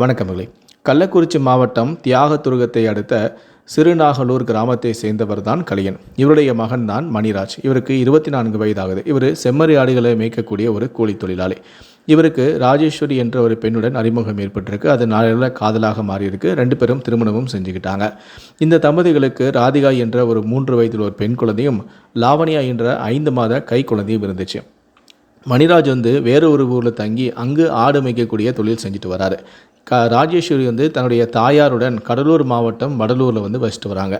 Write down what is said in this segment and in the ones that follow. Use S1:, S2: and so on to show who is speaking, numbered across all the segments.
S1: வணக்கமகளே கள்ளக்குறிச்சி மாவட்டம் தியாகதுருகத்தை அடுத்த சிறுநாகலூர் கிராமத்தை சேர்ந்தவர் தான் கலியன். இவருடைய மகன் தான் மணிராஜ். இவருக்கு இருபத்தி நான்கு வயதாகுது. இவர் செம்மறி ஆடுகளை மேய்க்கக்கூடிய ஒரு கூலி தொழிலாளி. இவருக்கு ராஜேஸ்வரி என்ற ஒரு பெண்ணுடன் அறிமுகம் ஏற்பட்டிருக்கு. அது நாளில் காதலாக மாறியிருக்கு. ரெண்டு பேரும் திருமணமும் செஞ்சுக்கிட்டாங்க. இந்த தம்பதிகளுக்கு ராதிகா என்ற ஒரு மூன்று வயதில் ஒரு பெண் குழந்தையும் லாவணியா என்ற ஐந்து மாத கை குழந்தையும் இருந்துச்சு. மணிராஜ் வந்து வேறு ஒரு ஊரில் தங்கி அங்கு ஆடு மேய்க்கக்கூடிய தொழில் செஞ்சுட்டு வராரு. க ராஜேஸ்வரி வந்து தன்னுடைய தாயாருடன் கடலூர் மாவட்டம் வடலூரில் வந்து வசிட்டு வராங்க.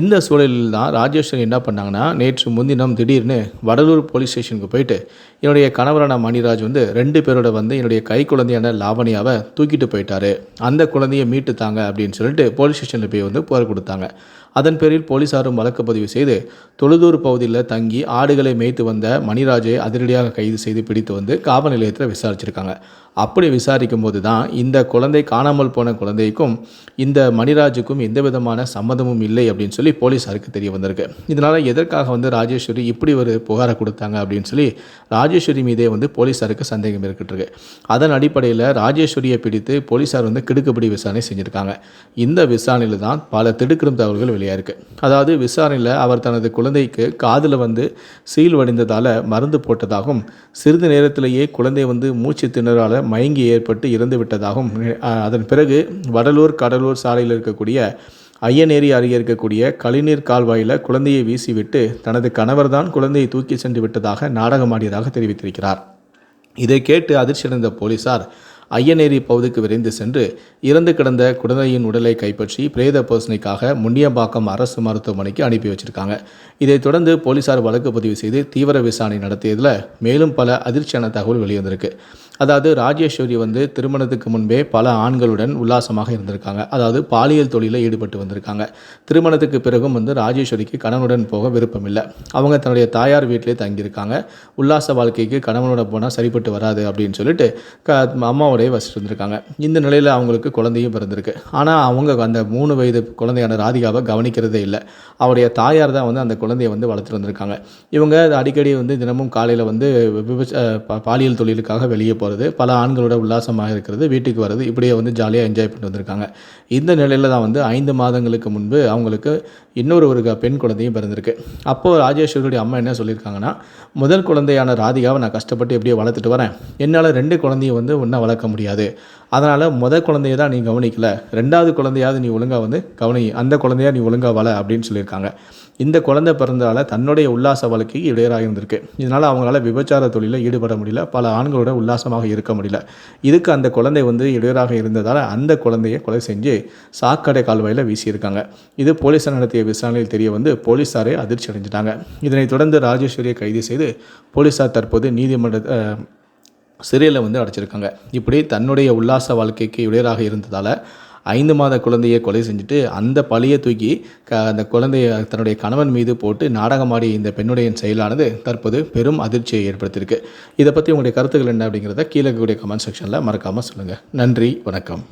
S1: இந்த சூழலில் தான் ராஜேஸ்வரி என்ன பண்ணாங்கன்னா நேற்று முன்தினம் திடீர்னு வடலூர் போலீஸ் ஸ்டேஷனுக்கு போயிட்டு என்னுடைய கணவரான மணிராஜ் வந்து ரெண்டு பேரோட வந்து என்னுடைய கை குழந்தையான லாவணியாவை தூக்கிட்டு போயிட்டாரு. அந்த குழந்தையை மீட்டு தாங்க அப்படின்னு சொல்லிட்டு போலீஸ் ஸ்டேஷனில் போய் வந்து புகார் கொடுத்தாங்க. அதன் பேரில் போலீசாரும் வழக்கு பதிவு செய்து தொழுதூர் பகுதியில் தங்கி ஆடுகளை மேய்த்து வந்த மணிராஜை அதிரடியாக கைது செய்து பிடித்து வந்து காவல் நிலையத்தில் விசாரிச்சிருக்காங்க. அப்படி விசாரிக்கும் போது தான் இந்த குழந்தை காணாமல் போன குழந்தைக்கும் இந்த மணிராஜுக்கும் எந்த விதமான சம்மதமும் இல்லை அப்படின்னு சொல்லி போலீஸாருக்கு தெரிய வந்திருக்கு. இதனால் எதற்காக வந்து ராஜேஸ்வரி இப்படி ஒரு புகாரை கொடுத்தாங்க அப்படின்னு சொல்லி ராஜேஸ்வரி மீதே வந்து போலீஸாருக்கு சந்தேகம் இருக்கிட்டு அதன் அடிப்படையில் ராஜேஸ்வரியை பிடித்து போலீஸார் வந்து கிடுக்குப்படி விசாரணை செஞ்சுருக்காங்க. இந்த விசாரணையில் தான் பல திடுக்கிடும் தகவல்கள் வெளியாக இருக்குது அதாவது விசாரணையில் அவர் தனது குழந்தைக்கு காதில் வந்து சீல் வடிந்ததால் மருந்து போட்டதாகவும் சிறிது நேரத்திலேயே குழந்தை வந்து மூச்சு திணறால் மயங்கி ஏற்பட்டு இறந்து விட்டதாகவும் அதன் பிறகு வடலூர் கடலூர் சாலையில் இருக்கக்கூடிய ஐயநேரி அருகே இருக்கக்கூடிய கழிநீர் கால்வாயில் குழந்தையை வீசிவிட்டு தனது கணவர்தான் குழந்தையை தூக்கி சென்று விட்டதாக நாடகமாடியதாக தெரிவித்திருக்கிறார். இதை கேட்டு அதிர்ச்சியடைந்த போலீசார் ஐயநேரி பகுதிக்கு விரைந்து சென்று இறந்து கிடந்த குழந்தையின் உடலை கைப்பற்றி பிரேத பரிசோதனைக்காக முண்டியம்பாக்கம் அரசு மருத்துவமனைக்கு அனுப்பி வச்சிருக்காங்க. இதைத் தொடர்ந்து போலீசார் வழக்கு பதிவு செய்து தீவிர விசாரணை நடத்தியதில் மேலும் பல அதிர்ச்சியான தகவல் வெளிவந்திருக்கு. அதாவது ராஜேஸ்வரி வந்து திருமணத்துக்கு முன்பே பல ஆண்களுடன் உல்லாசமாக இருந்திருக்காங்க. அதாவது பாலியல் தொழிலில் ஈடுபட்டு வந்திருக்காங்க. திருமணத்துக்கு பிறகும் வந்து ராஜேஸ்வரிக்கு கணவனுடன் போக விருப்பம் இல்லை அவங்க தன்னுடைய தாயார் வீட்டிலே தங்கியிருக்காங்க. உல்லாச வாழ்க்கைக்கு கணவனோட போனால் சரிப்பட்டு வராது அப்படின்னு சொல்லிட்டு க அம்மாவோடய வசிட்டு இருந்திருக்காங்க இந்த நிலையில் அவங்களுக்கு குழந்தையும் பிறந்திருக்கு. ஆனால் அவங்க அந்த மூணு வயது குழந்தையான ராதிகாவை கவனிக்கிறதே இல்லை. அவருடைய தாயார் தான் வந்து அந்த குழந்தையை வந்து வளர்த்துட்டு வந்திருக்காங்க. இவங்க அடிக்கடி வந்து தினமும் காலையில் வந்து விபச்ச பா- பாலியல் தொழிலுக்காக வெளியே போகிறது பல ஆண்களோட உல்லாசமாக இருக்கிறது வீட்டுக்கு வர்றது இப்படியே வந்து ஜாலியாக என்ஜாய் பண்ணிட்டு வந்திருக்காங்க. இந்த நிலையில் தான் வந்து ஐந்து மாதங்களுக்கு முன்பு அவங்களுக்கு இன்னொரு ஒரு பெண் குழந்தையும் பிறந்திருக்கு. அப்போது ராஜேஸ்வரியுடைய அம்மா என்ன சொல்லியிருக்காங்கன்னா முதல் குழந்தையான ராதிகாவை நான் கஷ்டப்பட்டு எப்படியோ வளர்த்துட்டு வரேன். என்னால் ரெண்டு குழந்தையும் வந்து ஒன்றா வளர்க்க முடியாது. அதனால் முதல் குழந்தைய தான் நீ கவனிக்கல. ரெண்டாவது குழந்தையாவது நீ ஒழுங்காக வந்து கவனி. அந்த குழந்தையா நீ ஒழுங்காக வள அப்படின்னு சொல்லியிருக்காங்க. இந்த குழந்தை பிறந்ததால தன்னுடைய உல்லாச வழக்கு இடையராக இருந்திருக்கு இதனால் அவங்களால விபச்சார தொழிலில் ஈடுபட முடியல. பல ஆண்களோட உல்லாசமாக இருக்க முடியல. இதுக்கு அந்த குழந்தை வந்து இடையராக இருந்ததால் அந்த குழந்தையை கொலை செஞ்சு சாக்கடை கால்வாயில் வீசியிருக்காங்க. இது போலீசார் நடத்திய விசாரணையில் தெரிய வந்து போலீஸாரே அதிர்ச்சி அடைஞ்சிட்டாங்க. இதனைத் தொடர்ந்து ராஜேஸ்வரியை கைது செய்து போலீசார் தற்போது நீதிமன்ற சிறையில் வந்து அடைச்சிருக்காங்க. இப்படி தன்னுடைய உல்லாச வாழ்க்கைக்கு இடையராக இருந்ததால் ஐந்து மாத குழந்தையை கொலை செஞ்சுட்டு அந்த பழியை தூக்கி க அந்த குழந்தைய தன்னுடைய கணவன் மீது போட்டு நாடகமாடிய இந்த பெண்ணுடைய செயலானது தற்போது பெரும் அதிர்ச்சியை ஏற்படுத்தியிருக்கு. இதை பற்றி உங்களுடைய கருத்துக்கள் என்ன அப்படிங்கிறத கீழே இருக்கக்கூடிய கமெண்ட் செக்ஷனில் மறக்காமல் சொல்லுங்கள் நன்றி வணக்கம்.